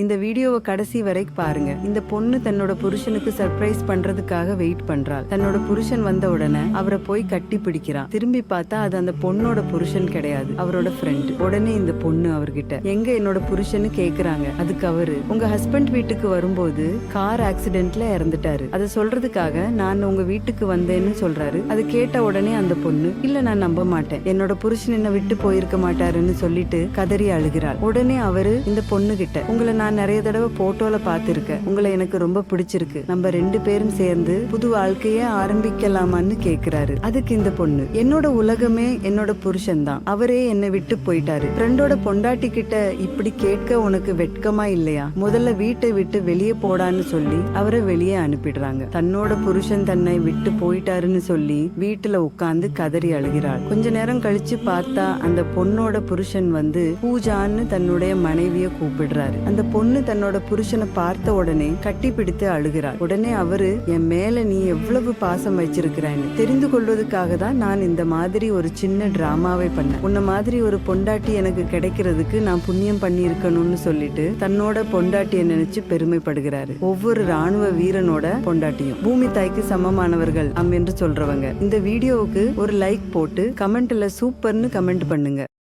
இந்த வீடியோவை கடைசி வரைக்கும் பாருங்க. இந்த பொண்ணு தன்னோட புருஷனுக்கு சர்ப்ரைஸ் பண்றதுக்காக வெயிட் பண்றாள். தன்னோட புருஷன் வந்த உடனே அவரை போய் கட்டி பிடிக்கிறான். திரும்பி பார்த்தா அது அந்த பொண்ணோட புருஷன் கிடையாது அவரோட ஃப்ரெண்ட் உடனே இந்த பொண்ணு அவர்கிட்ட எங்க என்னோட புருஷன்னு கேக்குறாங்க. அதுக்கு அவரு உங்க ஹஸ்பண்ட் வீட்டுக்கு வரும்போது கார் ஆக்சிடென்ட்ல இறந்துட்டாரு. அதை சொல்றதுக்காக நான் உங்க வீட்டுக்கு வந்தேன்னு சொல்றாரு. அது கேட்ட உடனே அந்த பொண்ணு இல்ல நான் நம்ப மாட்டேன். என்னோட புருஷன் என்ன விட்டு போயிருக்க மாட்டாருன்னு சொல்லிட்டு கதறி அழுகிறாள். உடனே அவரு இந்த பொண்ணு கிட்ட உங்களை நான் நான் நிறைய தடவை போட்டோல பார்த்திருக்கேன். உங்களை எனக்கு ரொம்ப பிடிச்சிருக்கு. நம்ம ரெண்டு பேரும் சேர்ந்து புது வாழ்க்கைய ஆரம்பிக்கலாமான்னு கேக்குறாரு. அதுக்கு இந்த பொண்ணு. என்னோட உலகமே என்னோட புருஷன் தான் அவரே என்னை விட்டு போயிட்டாரு. ஃப்ரெண்டோட பொண்டாட்டி கிட்ட இப்படி கேட்க உனக்கு வெட்கமா இல்லையா? முதல்ல வீட்டை விட்டு வெளியே போடான்னு சொல்லி அவரை வெளியே அனுப்பிடுறாங்க. தன்னோட புருஷன் தன்னை விட்டு போயிட்டாருன்னு சொல்லி வீட்டுல உட்கார்ந்து கதறி அழுகிறாள். கொஞ்ச நேரம் கழிச்சு பார்த்தா அந்த பொண்ணோட புருஷன் வந்து பூஜான்னு தன்னுடைய மனைவிய கூப்பிடுறாரு. அந்த பொண்ணு தன்னோட புருஷனை பார்த்த உடனே கட்டி பிடித்து அழுகிறாள். உடனே அவரு என் மேல நீ எவ்வளவு பாசம் வச்சிருக்கிறான்னு தெரிந்து கொள்வதற்காக தான் நான் இந்த மாதிரி ஒரு சின்ன டிராமாவை பண்ணேன். உன்ன மாதிரி ஒரு பொண்டாட்டி எனக்கு கிடைக்கிறதுக்கு நான் புண்ணியம் பண்ணி இருக்கணும்னு சொல்லிட்டு தன்னோட பொண்டாட்டியை நினைச்சு பெருமைப்படுகிறாரு. ஒவ்வொரு ராணுவ வீரனோட பொண்டாட்டியும். பூமி தாய்க்கு சமமானவர்கள் அம் என்று சொல்றவங்க. இந்த வீடியோவுக்கு ஒரு லைக் போட்டு கமெண்ட்ல சூப்பர்னு கமெண்ட் பண்ணுங்க.